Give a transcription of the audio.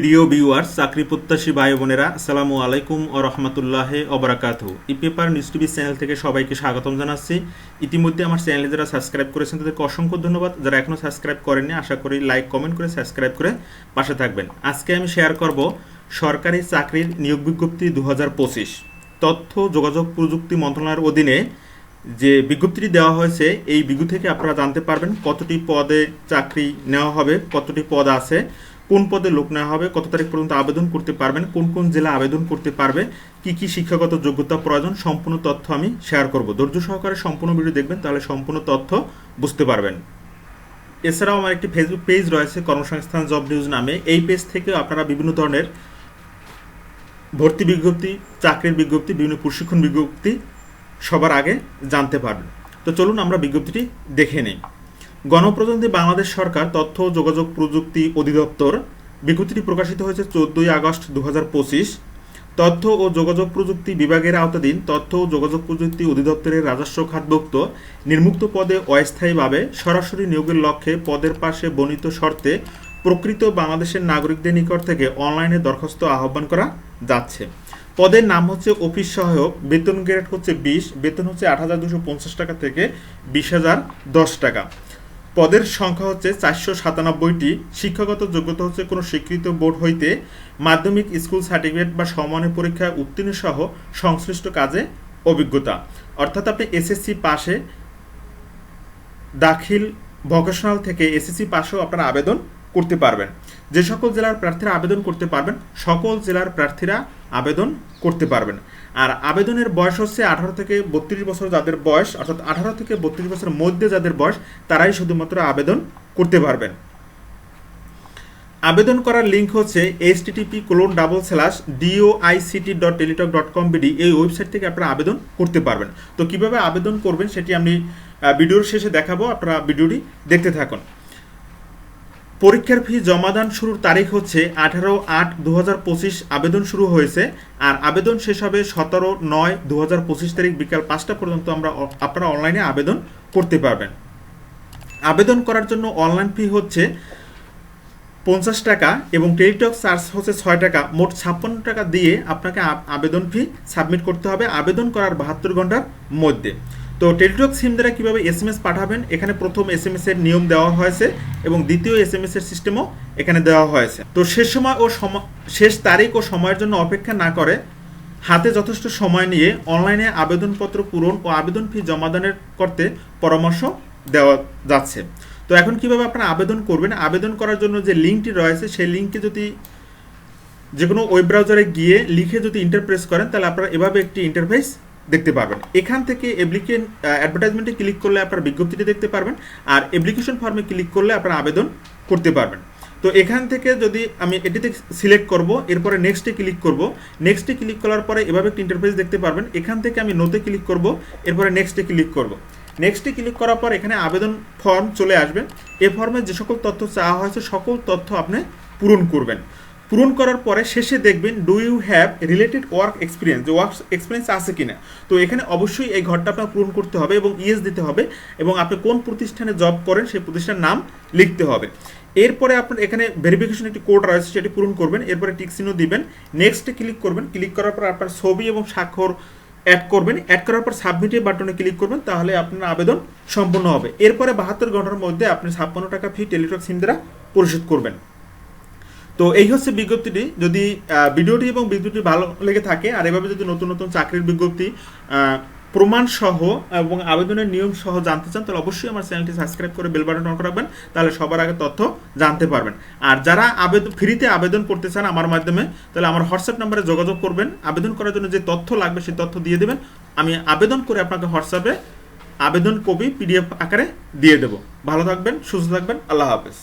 প্রিয় ভিউয়ার্স চাকরি প্রত্যাশী ভাই বোনেরা, আসসালামু আলাইকুম ও রহমতুল্লাহ অবরাকাত e paper news TV channel থেকে সবাইকে স্বাগতম জানাচ্ছি। ইতিমধ্যে আমার চ্যানেলে যারা সাবস্ক্রাইব করেছেন, তাদেরকে অসংখ্য ধন্যবাদ। যারা এখনও সাবস্ক্রাইব করেননি, আশা করি লাইক কমেন্ট করে সাবস্ক্রাইব করে পাশে থাকবেন। আজকে আমি শেয়ার করব সরকারি চাকরির নিয়োগ বিজ্ঞপ্তি দু হাজার পঁচিশ। তথ্য, যোগাযোগ, প্রযুক্তি মন্ত্রণালয়ের অধীনে যে বিজ্ঞপ্তিটি দেওয়া হয়েছে, এই বিজ্ঞপ্তি থেকে আপনারা জানতে পারবেন কতটি পদে চাকরি নেওয়া হবে, কতটি পদ আছে। কোন পদে লোক নেওয়া হবে, কত তারিখ পর্যন্ত আবেদন করতে পারবেন, কোন কোন জেলা আবেদন করতে পারবে, কি কি শিক্ষাগত যোগ্যতা প্রয়োজন, সম্পূর্ণ তথ্য আমি শেয়ার করব। ধৈর্য সহকারে সম্পূর্ণ ভিডিও দেখবেন, তাহলে সম্পূর্ণ তথ্য বুঝতে পারবেন। এছাড়াও আমার একটি ফেসবুক পেজ রয়েছে, কর্মসংস্থান জব নিউজ নামে। এই পেজ থেকে আপনারা বিভিন্ন ধরনের ভর্তি বিজ্ঞপ্তি, চাকরির বিজ্ঞপ্তি, বিভিন্ন প্রশিক্ষণ বিজ্ঞপ্তি সবার আগে জানতে পারবেন। তো চলুন আমরা বিজ্ঞপ্তিটি দেখে নিই। গণপ্রজাতন্ত্রী বাংলাদেশ সরকার তথ্য, যোগাযোগ প্রযুক্তি অধিদপ্তর, বিজ্ঞপ্তিটি প্রকাশিত হয়েছে চোদ্দই আগস্ট দু হাজার পঁচিশ। তথ্য ও যোগাযোগ প্রযুক্তি বিভাগের আওতাধীন তথ্য ও যোগাযোগ প্রযুক্তি অধিদপ্তরের রাজস্ব খাতভুক্ত নির্মুক্ত পদে অস্থায়ীভাবে সরাসরি নিয়োগের লক্ষ্যে পদের পাশে বর্ণিত শর্তে প্রকৃত বাংলাদেশের নাগরিকদের নিকট থেকে অনলাইনে দরখাস্ত আহ্বান করা যাচ্ছে। পদের নাম হচ্ছে অফিস সহায়ক, বেতন গ্রেড হচ্ছে বিশ, বেতন হচ্ছে আট হাজার দুশো পঞ্চাশ টাকা থেকে বিশ হাজার দশ টাকা। পদের সংখ্যা হচ্ছে চারশো সাতানব্বইটি। শিক্ষাগত যোগ্যতা হচ্ছে কোনো স্বীকৃত বোর্ড হইতে মাধ্যমিক স্কুল সার্টিফিকেট বা সমানের পরীক্ষায় উত্তীর্ণ সহ সংশ্লিষ্ট কাজে অভিজ্ঞতা। অর্থাৎ আপনি এসএসসি পাশে দাখিল ভোকেশনাল থেকে এসএসসি পাশেও আপনার আবেদন করতে পারবেন। যে সকল জেলার প্রার্থীরা আবেদন করতে পারবেন, সকল জেলার প্রার্থীরা আবেদন করতে পারবেন। আর আবেদনের বয়স হচ্ছে আঠারো থেকে বত্রিশ বছর যাদের বয়স, অর্থাৎ আঠারো থেকে বত্রিশ বছরের মধ্যে যাদের বয়স, তারাই শুধুমাত্র আবেদন করতে পারবেন। আবেদন করার লিঙ্ক হচ্ছে H TTP colon double slash DOICT dot Teletalk dot com BD এই ওয়েবসাইট থেকে আপনারা আবেদন করতে পারবেন। তো কীভাবে আবেদন করবেন সেটি আমি ভিডিওর শেষে দেখাবো। আপনারা ভিডিওটি দেখতে থাকুন। পরীক্ষার ফি জমাদান শুরুর তারিখ হচ্ছে আঠারো আট দু আবেদন শুরু হয়েছে, আর আবেদন শেষ হবে সতেরো নয় দু তারিখ বিকাল পাঁচটা পর্যন্ত আমরা আপনারা অনলাইনে আবেদন করতে পারবেন। আবেদন করার জন্য অনলাইন ফি হচ্ছে পঞ্চাশ টাকা এবং টেলিটক চার্জ হচ্ছে ছয় টাকা। মোট ছাপ্পান্ন টাকা দিয়ে আপনাকে আবেদন ফি সাবমিট করতে হবে। আবেদন করার বাহাত্তর ঘণ্টার মধ্যে। তো টেলিটক সিম দ্বারা কীভাবে এস এম এস পাঠাবেন? এখানে প্রথম এস এম এস এর নিয়ম দেওয়া হয়েছে এবং দ্বিতীয় এস এম এস এর সিস্টেমও এখানে দেওয়া হয়েছে। তো শেষ সময় ও শেষ তারিখ ও সময়ের জন্য অপেক্ষা না করে হাতে যথেষ্ট সময় নিয়ে অনলাইনে আবেদনপত্র পূরণ ও আবেদন ফি জমাদানের করতে পরামর্শ দেওয়া যাচ্ছে। তো এখন কীভাবে আপনারা আবেদন করবেন? আবেদন করার জন্য যে লিঙ্কটি রয়েছে, সেই লিঙ্কে যদি যে কোনো ওয়েব ব্রাউজারে গিয়ে লিখে যদি ইন্টারপ্রেস করেন, তাহলে আপনারা এভাবে একটি ইন্টারফেস দেখতে পাবেন এখান থেকে অ্যাপ্লিকেন অ্যাডভার্টাইজমেন্টে ক্লিক করলে আপনারা বিজ্ঞপ্তিটি দেখতে পারবেন আর অ্যাপ্লিকেশন ফর্মে ক্লিক করলে আপনারা আবেদন করতে পারবেন। তো এখান থেকে যদি আমি এটিতে সিলেক্ট করব, এরপরে নেক্সটে ক্লিক করব নেক্সটে ক্লিক করার পরে এভাবে একটি ইন্টারফেস দেখতে পারবেন। এখান থেকে আমি নোতে ক্লিক করব, এরপরে নেক্সটে ক্লিক করব। নেক্সটে ক্লিক করার পর এখানে আবেদন ফর্ম চলে আসবে। এ ফর্মে যে সকল তথ্য চাওয়া হয়েছে, সকল তথ্য আপনি পূরণ করবেন। পূরণ করার পরে শেষে দেখবেন do you have related work experience যে ওয়ার্ক এক্সপিরিয়েন্স আছে কিনা? তো এখানে অবশ্যই এই ঘরটা আপনার পূরণ করতে হবে এবং ইয়েস দিতে হবে এবং আপনি কোন প্রতিষ্ঠানে জব করেন সেই প্রতিষ্ঠানের নাম লিখতে হবে। এরপরে আপনার এখানে ভেরিফিকেশন একটি কোড রয়েছে, সেটি পূরণ করবেন, এরপরে টিকসিনও দিবেন নেক্সটে ক্লিক করবেন ক্লিক করার পর আপনার ছবি এবং স্বাক্ষর অ্যাড করবেন অ্যাড করার পর সাবমিটে বাটনে ক্লিক করবেন, তাহলে আপনার আবেদন সম্পূর্ণ হবে। এরপরে বাহাত্তর ঘণ্টার মধ্যে আপনি ছাপ্পান্ন টাকা ফি টেলিটক সিম দ্বারা পরিশোধ করবেন। তো এই হচ্ছে বিজ্ঞপ্তিটি। যদি ভিডিওটি এবং বিজ্ঞপ্তি ভালো লেগে থাকে, আর এভাবে যদি নতুন নতুন চাকরির বিজ্ঞপ্তি প্রমাণ সহ এবং আবেদনের নিয়ম সহ জানতে চান, তাহলে অবশ্যই আমার চ্যানেলটি সাবস্ক্রাইব করে বেল বাটন অন করে রাখবেন, তাহলে সবার আগে তথ্য জানতে পারবেন। আর যারা আবেদন ফ্রিতে আবেদন করতে চান আমার মাধ্যমে, তাহলে আমার হোয়াটসঅ্যাপ নাম্বারে যোগাযোগ করবেন। আবেদন করার জন্য যে তথ্য লাগবে, সেই তথ্য দিয়ে দেবেন। আমি আবেদন করে আপনাকে হোয়াটসঅ্যাপে আবেদন কপি, পিডিএফ আকারে দিয়ে দেবো। ভালো থাকবেন, সুস্থ থাকবেন, আল্লাহ হাফেজ।